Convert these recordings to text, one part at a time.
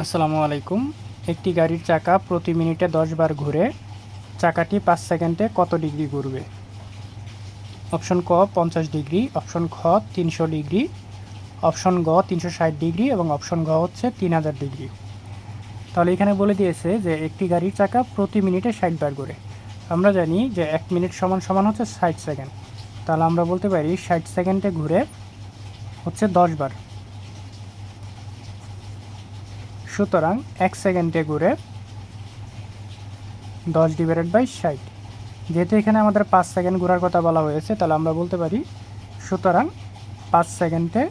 আসসালামু আলাইকুম। একটি গাড়ির চাকা প্রতি মিনিটে দশ বার ঘুরে, চাকাটি পাঁচ সেকেন্ডে কত ডিগ্রি ঘুরবে? অপশন ক, পঞ্চাশ ডিগ্রি, অপশন খ, তিনশো ডিগ্রি, অপশন গ, তিনশো ষাট ডিগ্রি এবং অপশন ঘ হচ্ছে তিন হাজার ডিগ্রি। তাহলে এখানে বলে দিয়েছে যে একটি গাড়ির চাকা প্রতি মিনিটে ষাট বার ঘুরে। আমরা জানি যে এক মিনিট সমান সমান হচ্ছে ষাট সেকেন্ড। তাহলে আমরা বলতে পারি ষাট সেকেন্ডে ঘুরে হচ্ছে দশ বার। সুতরাং এক সেকেন্ডে ঘুরে দশ ডিভাইডেড বাই ষাট। যেহেতু এখানে আমাদের পাঁচ সেকেন্ড ঘোরার কথা বলা হয়েছে, তাহলে আমরা বলতে পারি সুতরাং পাঁচ সেকেন্ডে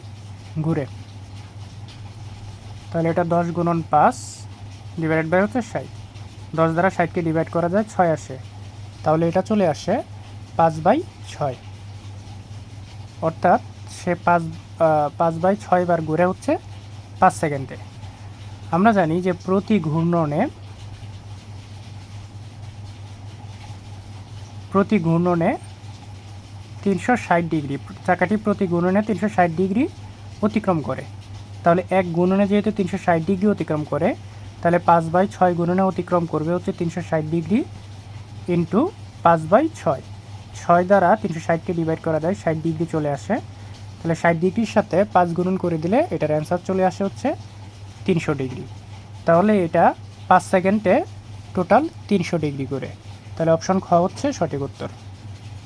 ঘুরে। তাহলে এটা দশ গুণন পাঁচ ডিভাইডেড বাই হচ্ছে ষাট। দশ দ্বারা ষাটকে ডিভাইড করা যায়, ছয় আসে। তাহলে এটা চলে আসে পাঁচ বাই ছয়। অর্থাৎ সে পাঁচ পাঁচ বাই ছয় বার ঘুরে হচ্ছে পাঁচ সেকেন্ডে। আমরা জানি যে প্রতি ঘূর্ণনে প্রতি ঘূর্ণনে তিনশো ষাট ডিগ্রি, চাকাটি প্রতি ঘূর্ণনে তিনশো ষাট ডিগ্রি অতিক্রম করে। তাহলে এক গুণনে যেহেতু তিনশো ষাট ডিগ্রি অতিক্রম করে, তাহলে পাঁচ বাই ছয় গুণনে অতিক্রম করবে হচ্ছে তিনশো ষাট ডিগ্রি ইন্টু পাঁচ বাই ছয়। ছয় দ্বারা তিনশো ষাটকে ডিভাইড করা যায়, ষাট ডিগ্রি চলে আসে। তাহলে ষাট ডিগ্রির সাথে পাঁচ গুণন করে দিলে এটার অ্যান্সার চলে আসে হচ্ছে তিনশো ডিগ্রি। তাহলে এটা পাঁচ সেকেন্ডে টোটাল তিনশো ডিগ্রি করে। তাহলে অপশন খ হচ্ছে সঠিক উত্তর।